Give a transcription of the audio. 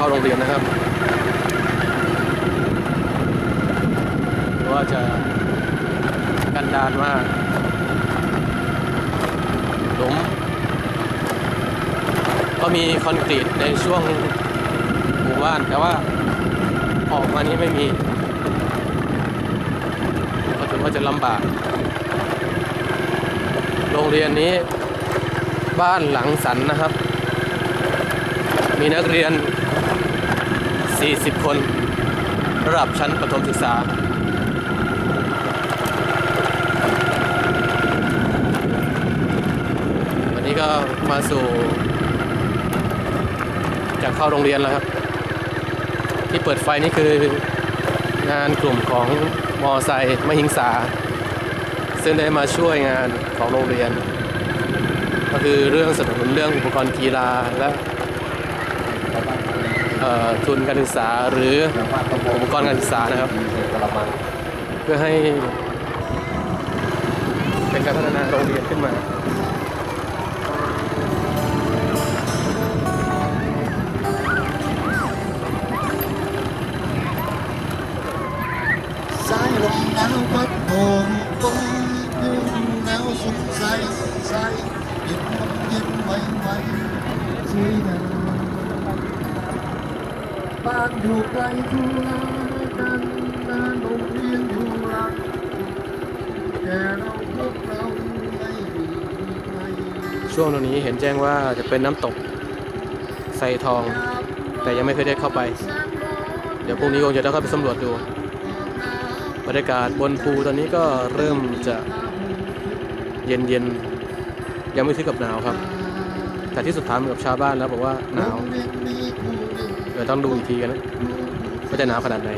เข้าโรงเรียนนะครับว่าจะกันดานมากหลุมก็มีคอนกรีตในช่วงหมู่บ้าน แต่ว่าออกมานี้ไม่มีก็ถือว่าจะลำบาก โรงเรียนนี้บ้านหลังสันนะครับ มีนักเรียน 40 คนระดับชั้นประถมศึกษา วันนี้ก็มาสู่จะเข้าโรงเรียนแล้วครับ ที่เปิดไฟนี่คืองานกลุ่มของมอไซค์มหิงสา ซึ่งได้มาช่วยงานของโรงเรียน ก็คือเรื่องสนับสนุนเรื่องอุปกรณ์กีฬาและ ทุนการศึกษาหรืออุปกรณ์การศึกษานะครับ เพื่อให้เป็นการพัฒนาโรงเรียนขึ้นมาสายลมหนาวพัดโผงโป่งคืนหนาวสดใสใสเย็นลมเย็นไวไวช่วยกัน บ้านอยู่ไกลทุลากันนานโรงเรียนอยู่หลังแต่เราพวกเราไม่มีใครช่วงตรงนี้เห็นแจ้งว่าจะเป็นน้ำตกไซทอง แต่ยังไม่เคยได้เข้าไป เดี๋ยวพรุ่งนี้คงจะได้เข้าไปสำรวจดูบรรยากาศบนภูตอนนี้ก็เริ่มจะเย็นเย็นยังไม่ถึงกับหนาวครับ แต่ที่สุดถามกับชาวบ้านแล้วบอกว่าหนาว ดี๋ยวต้องดูอีกทีกันนะว่าจะหนาวขนาดไหน